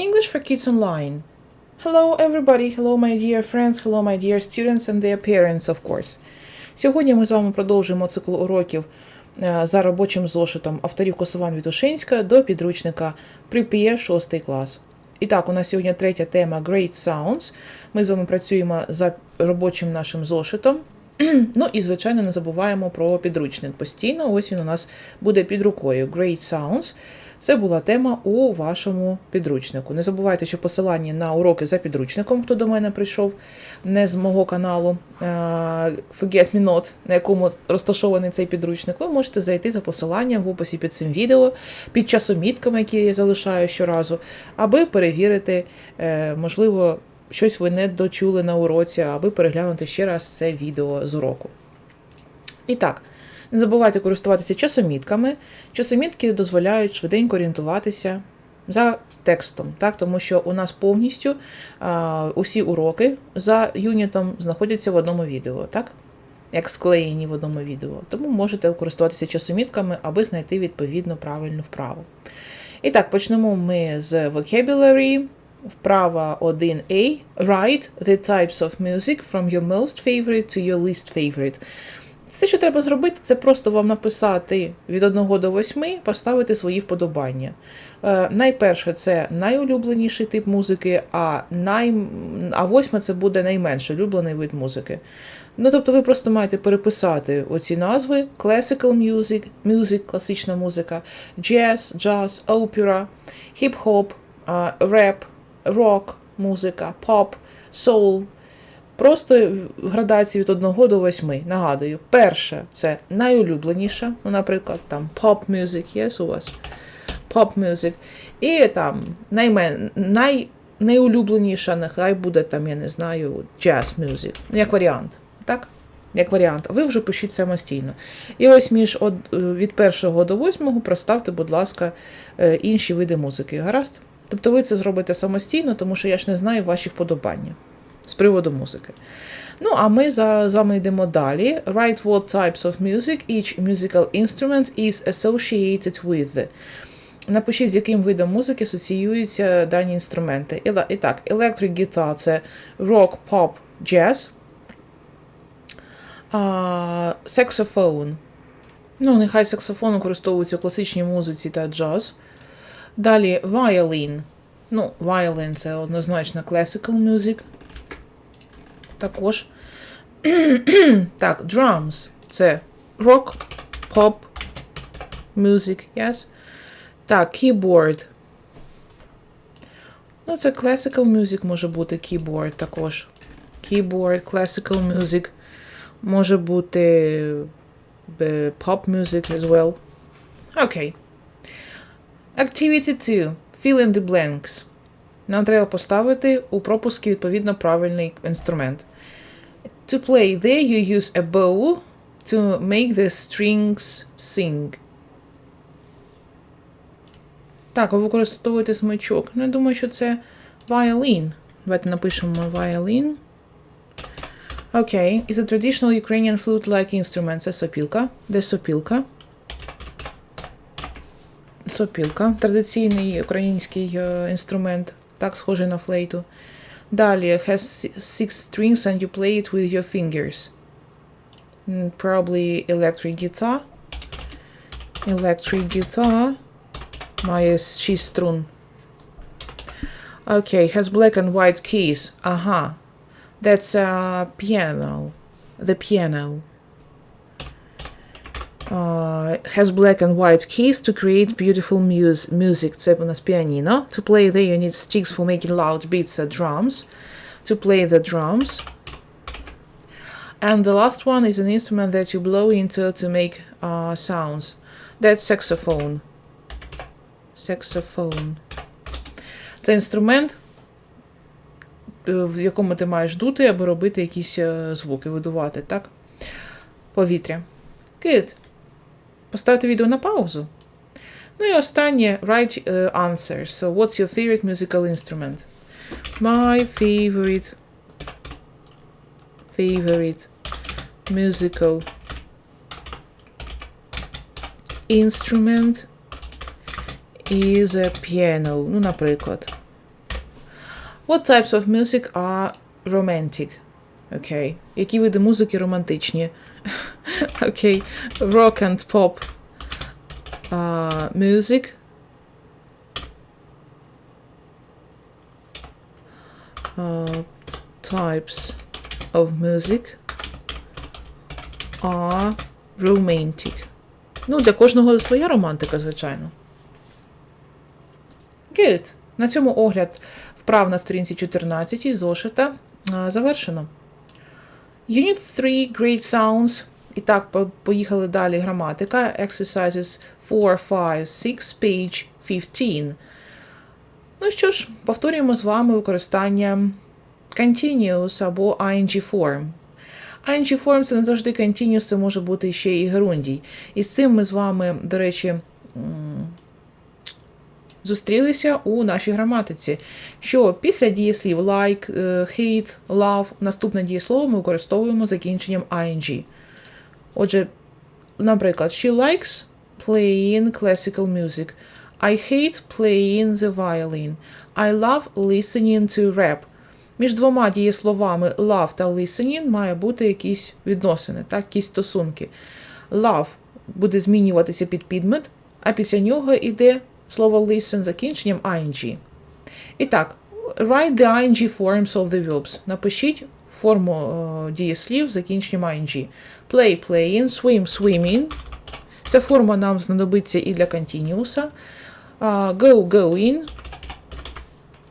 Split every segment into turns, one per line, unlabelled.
English for Kids Online. Hello, everybody. Hello, my dear friends. Hello, my dear students and their parents, of course. Сьогодні ми з вами продовжуємо цикл уроків е, за робочим зошитом авторів Косован Вітушинська до підручника Прип'є 6 клас. І так, у нас сьогодні третя тема Great Sounds. Ми з вами працюємо за робочим нашим зошитом. Ну і, звичайно, не забуваємо про підручник постійно. Ось він у нас буде під рукою. Great Sounds. Це була тема у вашому підручнику. Не забувайте, що посилання на уроки за підручником, хто до мене прийшов, не з мого каналу е, Forget Me Not, на якому розташований цей підручник, ви можете зайти за посиланням в описі під цим відео, під часомітками, які я залишаю щоразу, аби перевірити, е, можливо, щось ви не дочули на уроці, аби переглянути ще раз це відео з уроку. І так. Не забувайте користуватися часомітками. Часомітки дозволяють швиденько орієнтуватися за текстом, так? тому що у нас повністю а, усі уроки за юнітом знаходяться в одному відео, так? як склеєні в одному відео. Тому можете користуватися часомітками, аби знайти відповідно правильну вправу. І так, почнемо ми з vocabulary. Вправа 1A. Write the types of music from your most favorite to your least favorite. Все, що треба зробити, це просто вам написати від 1 до 8, поставити свої вподобання. Е, найперше, це найулюбленіший тип музики, а най... а восьме це буде найменш улюблений вид музики. Ну, тобто ви просто маєте переписати оці назви: classical music, music, класична музика, jazz, jazz, opera, hip-hop, реп, рок, музика, pop, soul – Просто градації від 1 до 8. Нагадую, перше це найулюбленіша, ну, наприклад, там pop music, yes, у вас pop music. І там наймен, най, найулюбленіша, нехай буде там, я не знаю, jazz music. Ну, як варіант. Так? Як варіант, ви вже пишіть самостійно. І ось між від першого до восьмого проставте, будь ласка, е, інші види музики. Гаразд? Тобто ви це зробите самостійно, тому що я ж не знаю ваші вподобання з приводу музики. Ну, а ми за, з вами йдемо далі. Write what types of music each musical instrument is associated with. Напишіть, з яким видом музики асоціюються дані інструменти. І так, electric guitar – це rock, pop, jazz. А. Ну, нехай саксофон використовується в класичній музиці та джаз. Далі violin. Ну, violin – це однозначно classical music також. так, drums. Це rock, pop, music, yes. Так, keyboard. Ну, це classical music може бути keyboard також. Keyboard, classical music. Може бути pop music as well. Окей. Okay. Activity 2. Fill in the blanks. Нам треба поставити у пропуски відповідно правильний інструмент. To play there, you use a bow to make the strings sing. Так, ви використовуєте смичок. Ну, я думаю, що це violin. Давайте напишемо violin. Окей. Okay. Is a traditional Ukrainian flute-like instrument. Це сопілка. Де сопілка? Сопілка. Традиційний український інструмент. Так, схожий на флейту. Далі has six strings and you play it with your fingers. Mm, probably electric guitar. Electric guitar. Має 6 струн. Okay, has black and white keys. Aha. That's a piano. The piano. Uh, has black and white keys to create beautiful mus music. Це у нас pianino. To play there you need sticks for making loud beats at drums. To play the drums. And the last one is an instrument that you blow into to make uh, sounds. That's saxophone. Saxophone. Це інструмент, в якому ти маєш дути, аби робити якісь звуки, видувати, так? Повітря. Good. Поставити відео на паузу. Ну і останнє write uh, answers. So, what's your favorite musical instrument? My favorite favorite musical instrument is a piano. Ну, наприклад. What types of music are romantic? Окей. Які види музики романтичні? Окей. Rock and pop uh, music. Uh, types of music are romantic. Ну, для кожного своя романтика, звичайно. Good. На цьому огляд вправ на сторінці 14 зошита а, завершено. Unit 3 Great Sounds. І так, поїхали далі граматика. Exercises 4, 5, 6, page 15. Ну що ж, повторюємо з вами використання continuous або ing form. ing form це не завжди continuous, це може бути ще і герундій. І з цим ми з вами, до речі, зустрілися у нашій граматиці. Що після дієслів like, е, hate, love, наступне дієслово ми використовуємо закінченням ing. Отже, наприклад, she likes playing classical music. I hate playing the violin. I love listening to rap. Між двома дієсловами love та listening має бути якісь відносини, так, якісь стосунки. Love буде змінюватися під підмет, а після нього йде слово listen закінченням ing. І так, write the ing forms of the verbs. Напишіть форму е, дієслів закінченням ing. Play, playing, swim, swimming. Ця форма нам знадобиться і для continuous. Uh, go, going.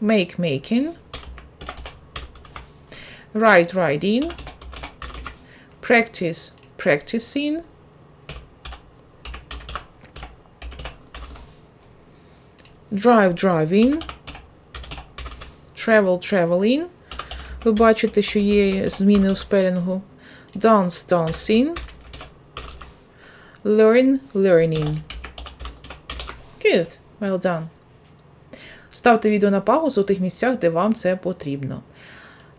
Make, making. Write, writing. Practice, practicing. Drive, driving. Travel, traveling. Ви бачите, що є зміни у спелінгу. Dance, dancing. Learn, learning. Good. Well done. Ставте відео на паузу у тих місцях, де вам це потрібно.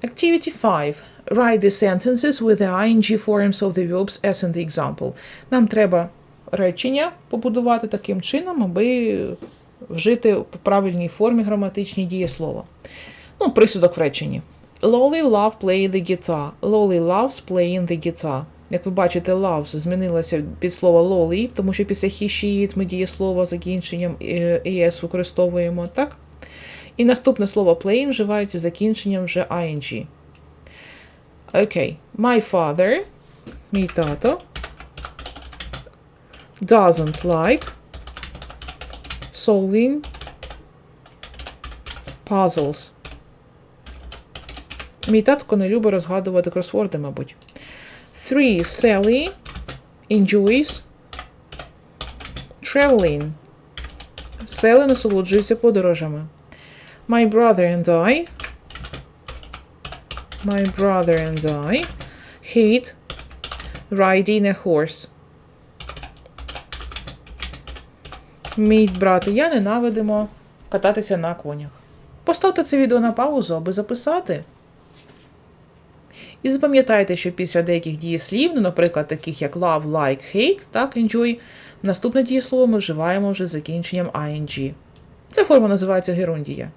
Activity 5. Write the sentences with the ing forms of the verbs as in the example. Нам треба речення побудувати таким чином, аби вжити в правильній формі граматичні дієслова. Ну, присудок в реченні. Lolly love play the guitar. Lolly loves playing the guitar. Як ви бачите, loves змінилося під слово lolly, тому що після he, she, it ми дієслово закінченням е, es використовуємо, так? І наступне слово playing вживається закінченням вже ing. Окей. My father, мій тато, doesn't like solving puzzles. Мій татко не любить розгадувати кросворди, мабуть. Three. Sally enjoys traveling. Sally насолоджується подорожами. My brother and I. My brother and I hate riding a horse. Мій брат і я ненавидимо кататися на конях. Поставте це відео на паузу, аби записати. І запам'ятайте, що після деяких дієслів, ну, наприклад, таких як love, like, hate, так, enjoy, наступне дієслово ми вживаємо вже з закінченням ing. Ця форма називається герундія.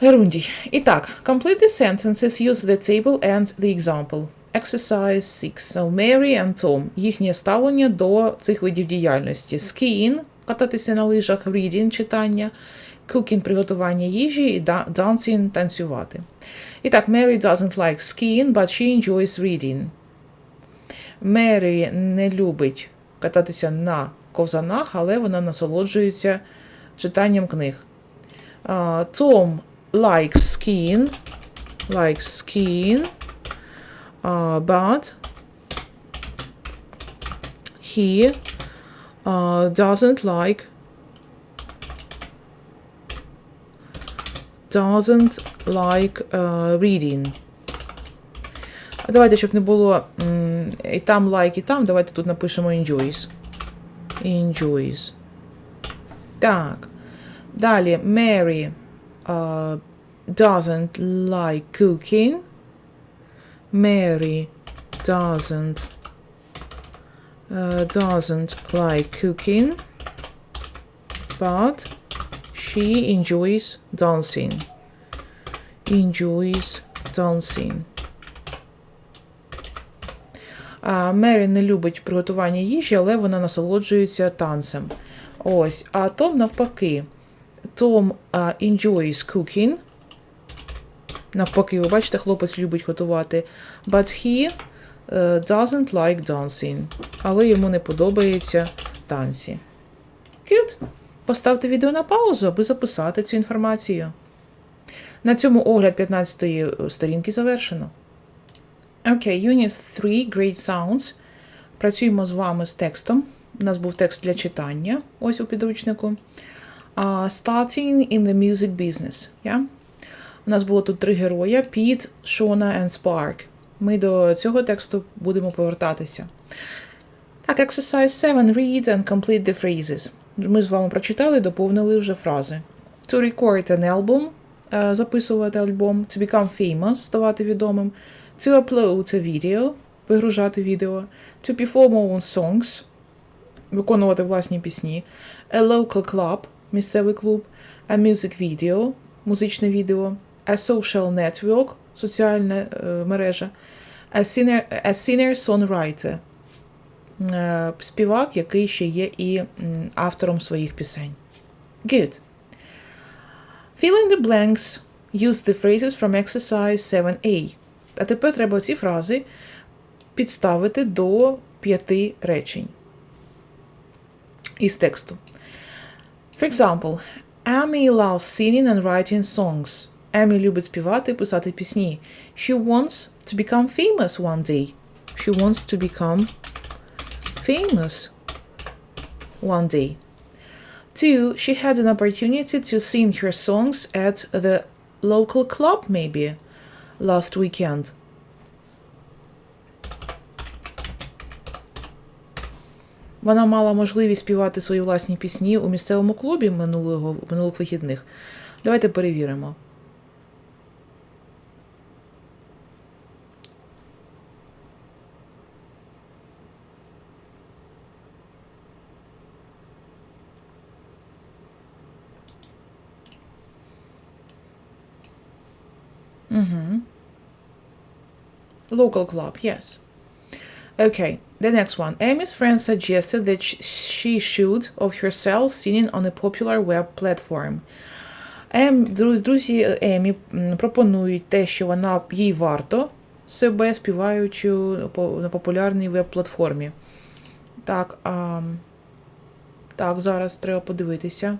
Герундій. І так, complete the sentences, use the table and the example. Exercise 6. So Mary and Tom. Їхнє ставлення до цих видів діяльності. Skiing – кататися на лижах, reading – читання, cooking – приготування їжі і da- dancing – танцювати. І так, Mary doesn't like skiing, but she enjoys reading. Мері не любить кататися на ковзанах, але вона насолоджується читанням книг. Том Uh, likes skiing, likes skiing, uh, but he uh, doesn't like doesn't like uh, reading. А Давайте, щоб не було м, і там like, і там, давайте тут напишемо enjoys. Enjoys. Так. Далі Mary uh, doesn't like cooking. Mary doesn't uh, doesn't like cooking, but she enjoys dancing. enjoys dancing. А, Мері не любить приготування їжі, але вона насолоджується танцем. Ось. А Том навпаки. Том uh, enjoys cooking. Навпаки, ви бачите, хлопець любить готувати. But he uh, doesn't like dancing. Але йому не подобається танці. Cute. Поставте відео на паузу, аби записати цю інформацію. На цьому огляд 15-ї сторінки завершено. Окей, okay, Unit 3 Great Sounds. Працюємо з вами з текстом. У нас був текст для читання, ось у підручнику. Uh, starting in the music business. Yeah? У нас було тут три героя: Pete, Shona and Spark. Ми до цього тексту будемо повертатися. Так, exercise 7. Read and complete the phrases. Ми з вами прочитали доповнили вже фрази. To record an album. Записувати альбом. To become famous, ставати відомим. To upload a video. Вигружати відео. To perform own songs. Виконувати власні пісні. A local club. Місцевий клуб. A music video. Музичне відео. A social network. Соціальна е, мережа. A singer-songwriter. Е, співак, який ще є і автором своїх пісень. Good. Fill in the blanks. Use the phrases from exercise 7a. А тепер треба ці фрази підставити до п'яти речень із тексту. For example, Amy loves singing and writing songs. Емі любить співати і писати пісні. She wants to become famous one day. She wants to become famous one day. Two, she had an opportunity to sing her songs at the local club, maybe, last weekend. Вона мала можливість співати свої власні пісні у місцевому клубі минулого, минулих вихідних. Давайте перевіримо. Local club, yes. Okay, the next one. Amy's friend suggested that she should of herself singing on a popular web platform. Ем, друзі Емі пропонують те, що вона їй варто себе співаючи на популярній веб-платформі. Так, а, так, зараз треба подивитися.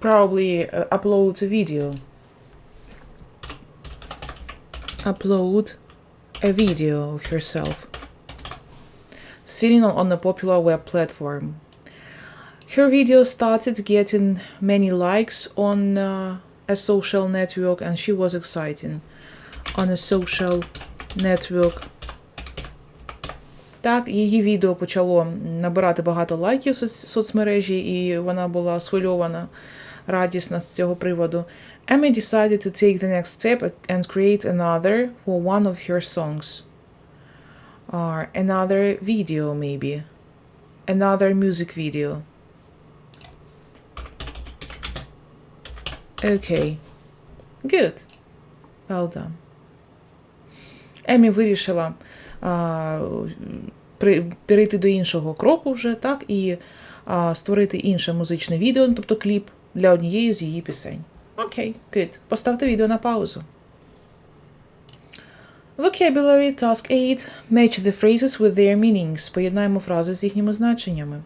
probably uh, upload a video. Upload a video of yourself sitting on a popular web platform. Her video started getting many likes on uh, a social network and she was exciting on a social network. Так, її відео почало набирати багато лайків в соцмережі, і вона була схвильована радісна з цього приводу. Emmy decided to take the next step and create another for one of her songs. Or another video, maybe. Another music video. Okay. Good. Well done. Емі вирішила а, при, перейти до іншого кроку вже, так, і а, створити інше музичне відео, тобто кліп, для однієї з її пісень. Окей, good. Поставте відео на паузу. Vocabulary Task 8. Match the phrases with their meanings. Поєднаємо фрази з їхніми значеннями.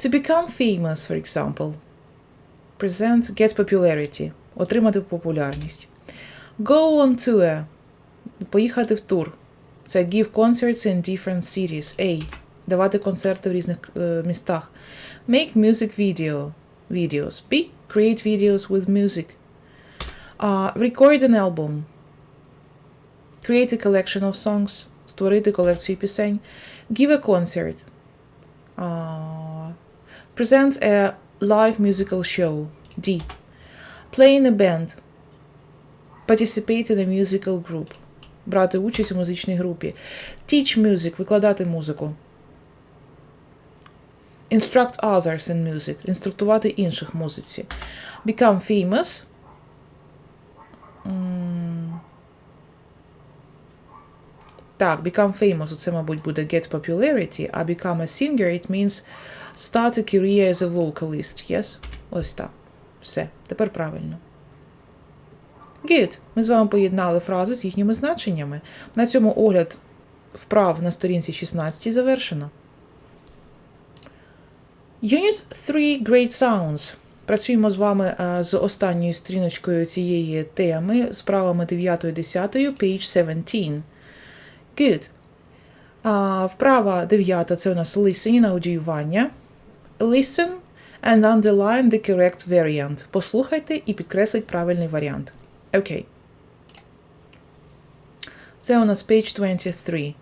To become famous, for example. Present get popularity. Отримати популярність. Go on tour. Поїхати в тур. Це give concerts in different cities. A. Давати концерти в різних е, містах. Make music video videos. B. Create videos with music. Uh, record an album. Create a collection of songs. Створити колекцію пісень. Give a concert. Uh, present a live musical show. D. Play in a band. Participate in a musical group. брати участь у музичній групі. Teach music – викладати музику. Instruct others in music – інструктувати інших музиці. Become famous. Так, become famous, це, мабуть, буде get popularity, а become a singer, it means start a career as a vocalist. Yes? Ось так. Все, тепер правильно. Good. Ми з вами поєднали фрази з їхніми значеннями. На цьому огляд вправ на сторінці 16 завершено. Unit 3 Great Sounds. Працюємо з вами е, з останньою стріночкою цієї теми, з правами 9 і 10, page 17. Good. Вправа 9 це у нас listening, аудіювання. Listen and underline the correct variant. Послухайте і підкресліть правильний варіант. Окей. Це у нас page 23.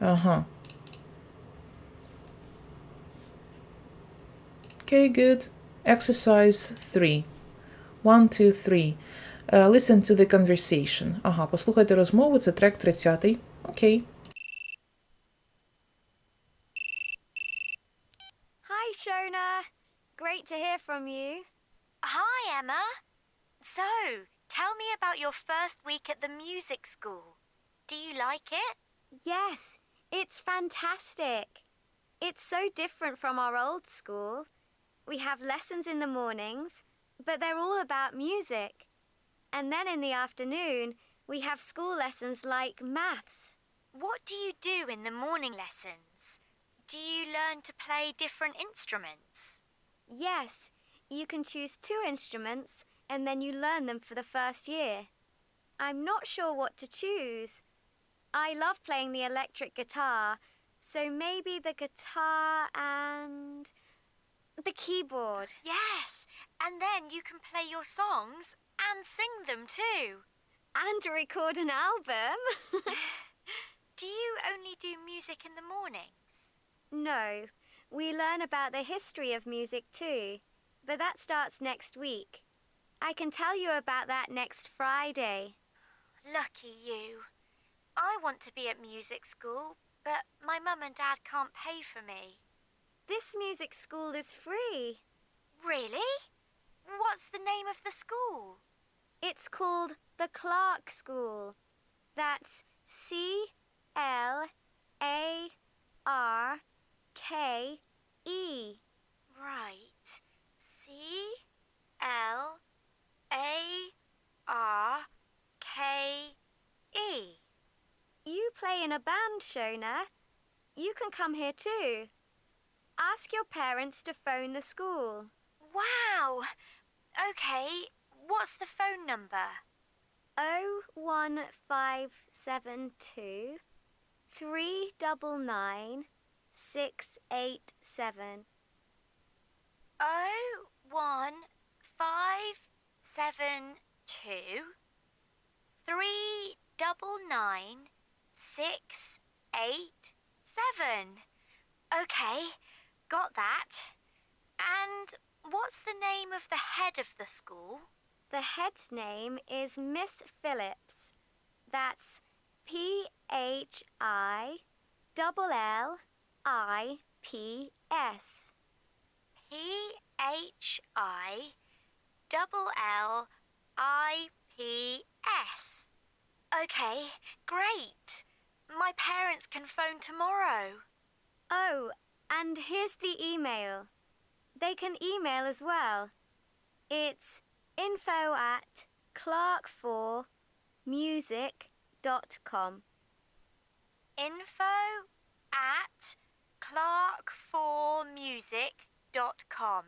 Ага. Okay, good. Exercise 3. 1, 2, 3. Uh, listen to the conversation. Ага, послухайте розмову, це трек 30. Окей.
Hi, Shona. Great to hear from you.
Hi, Emma. So, tell me about your first week at the music school. Do you like it?
Yes, it's fantastic. It's so different from our old school. We have lessons in the mornings, but they're all about music. And then in the afternoon, we have school lessons like maths.
What do you do in the morning lessons? Do you learn to play different instruments?
Yes, you can choose two instruments and then you learn them for the first year. I'm not sure what to choose. I love playing the electric guitar, so maybe the guitar and the keyboard.
Yes, and then you can play your songs and sing them too.
And record an album.
Do you only do music in the mornings?
no, we learn about the history of music too, but that starts next week. I can tell you about that next Friday.
Lucky you. I want to be at music school, but my mum and dad can't pay for me.
This music school is free.
Really? What's the name of the school?
It's called the Clark School. That's C L A R K E.
Right. C L A R K E.
You play in a band, Shona. You can come here too. Ask your parents to phone the school.
Wow! Okay, what's the phone number? 01572 399 687. 01572. Okay, got that. And what's the name of the head of the school?
The head's name is Miss Phillips. That's P H I double L I P S.
P H I double L I P S. Okay, great. My parents can phone tomorrow.
Oh, and here's the email. They can email as well. It's info at clark4music.com.
Info at clark4music.com.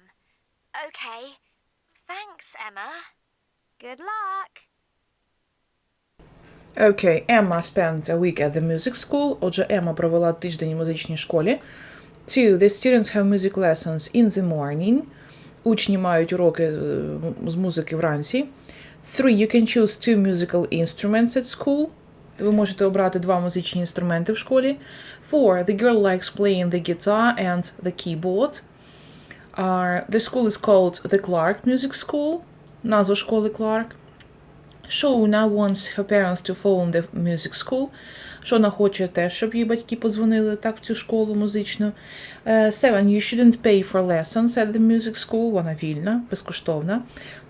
Okay, thanks, Emma.
Good luck!
Окей, Emma spent a week at the music school. Отже, Емма провела тиждень у музичній школі. Two, the students have music lessons in the morning. Учні мають уроки е, з музики вранці. Three, you can choose two musical instruments at school. Ви можете обрати два музичні інструменти в школі. Four, the girl likes playing the guitar and the keyboard. Uh, the school is called the Clark Music School. Назва школи Clark. Shona wants her parents to phone the music school. Шона хоче теж, щоб її батьки подзвонили так в цю школу музичну. Е, Seven. You shouldn't pay for lessons at the music school. Вона вільна, безкоштовна.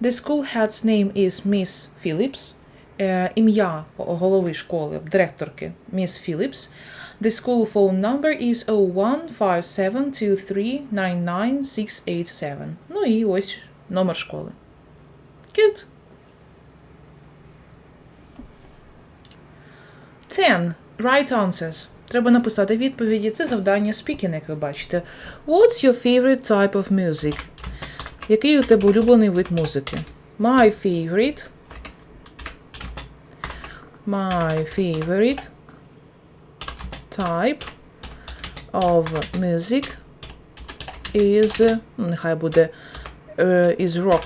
The school head's name is Miss Phillips. Е, Ім'я голови школи, директорки Miss Phillips. The school phone number is 01572399687. Ну і ось номер школи. Cute. 10. Right answers. Треба написати відповіді. Це завдання speaking, як ви бачите. What's your favorite type of music? Який у тебе улюблений вид музики? My favorite. My favorite type of music is. ну, Нехай буде е, is rock.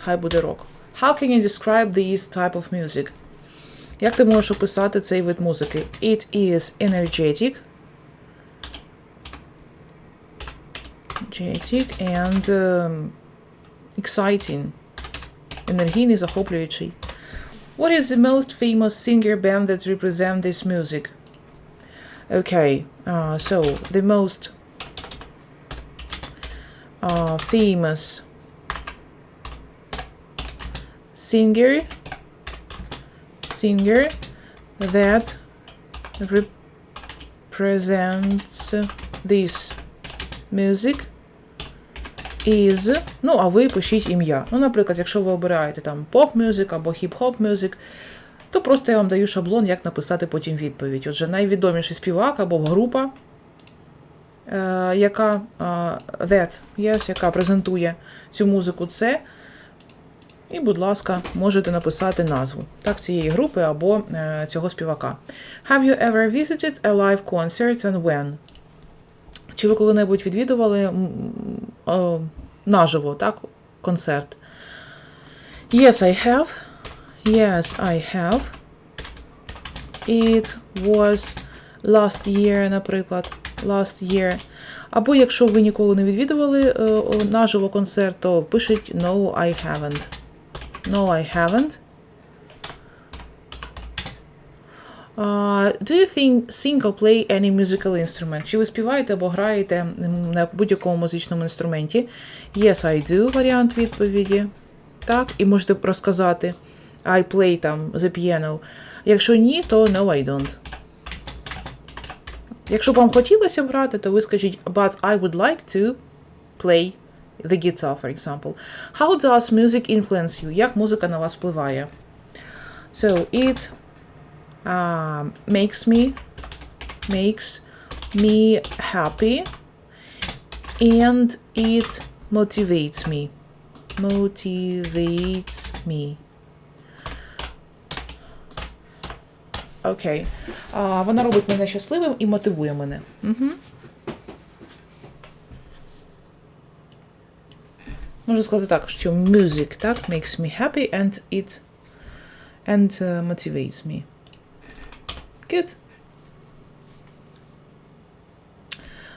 Хай буде rock. How can you describe this type of music? Як ти можеш описати цей вид музики? It is energetic. Energetic and um, exciting. Енергійний, захоплюючий. What is the most famous singer band that represent this music? Okay, uh, so the most uh, famous singer singer that represents this music is. Ну, а ви пишіть ім'я. Ну, наприклад, якщо ви обираєте там поп-мюзик або хіп-хоп мюзик, то просто я вам даю шаблон, як написати потім відповідь. Отже, найвідоміший співак або група, е, яка е, that, yes, яка презентує цю музику, це. І, будь ласка, можете написати назву так, цієї групи або е, цього співака. Have you ever visited a live concert and when? Чи ви коли-небудь відвідували е, наживо, так, концерт? Yes, I have. Yes, I have. It was last year, наприклад. Last year. Або якщо ви ніколи не відвідували е, наживо концерт, то пишіть No, I haven't. No, I haven't. Uh, do you think sing or play any musical instrument? Чи ви співаєте або граєте на будь-якому музичному інструменті? Yes, I do. Варіант відповіді. Так, і можете розказати I play там the piano. Якщо ні, то no, I don't. Якщо б вам хотілося грати, то ви скажіть But I would like to play the guitar, for example. How does music influence you? Як музика на вас впливає? So it uh, makes me makes me happy and it motivates me. Motivates me. Окей. А, вона робить мене щасливим і мотивує мене. Угу. Можу сказати так, що music, так, makes me happy and it and uh, motivates me. Good.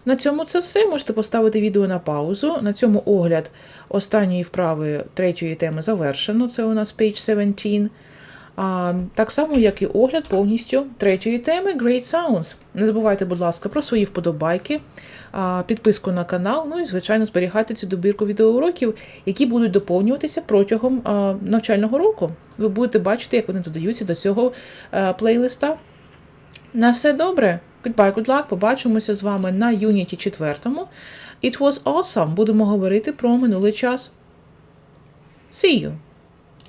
На цьому це все. Можете поставити відео на паузу. На цьому огляд останньої вправи третьої теми завершено. Це у нас page 17. А, так само, як і огляд повністю третьої теми Great Sounds. Не забувайте, будь ласка, про свої вподобайки, а, підписку на канал, ну і, звичайно, зберігайте цю добірку відеоуроків, які будуть доповнюватися протягом а, навчального року. Ви будете бачити, як вони додаються до цього а, плейлиста. На все добре. Goodbye, good luck. Побачимося з вами на юніті 4. It was awesome. Будемо говорити про минулий час. See you!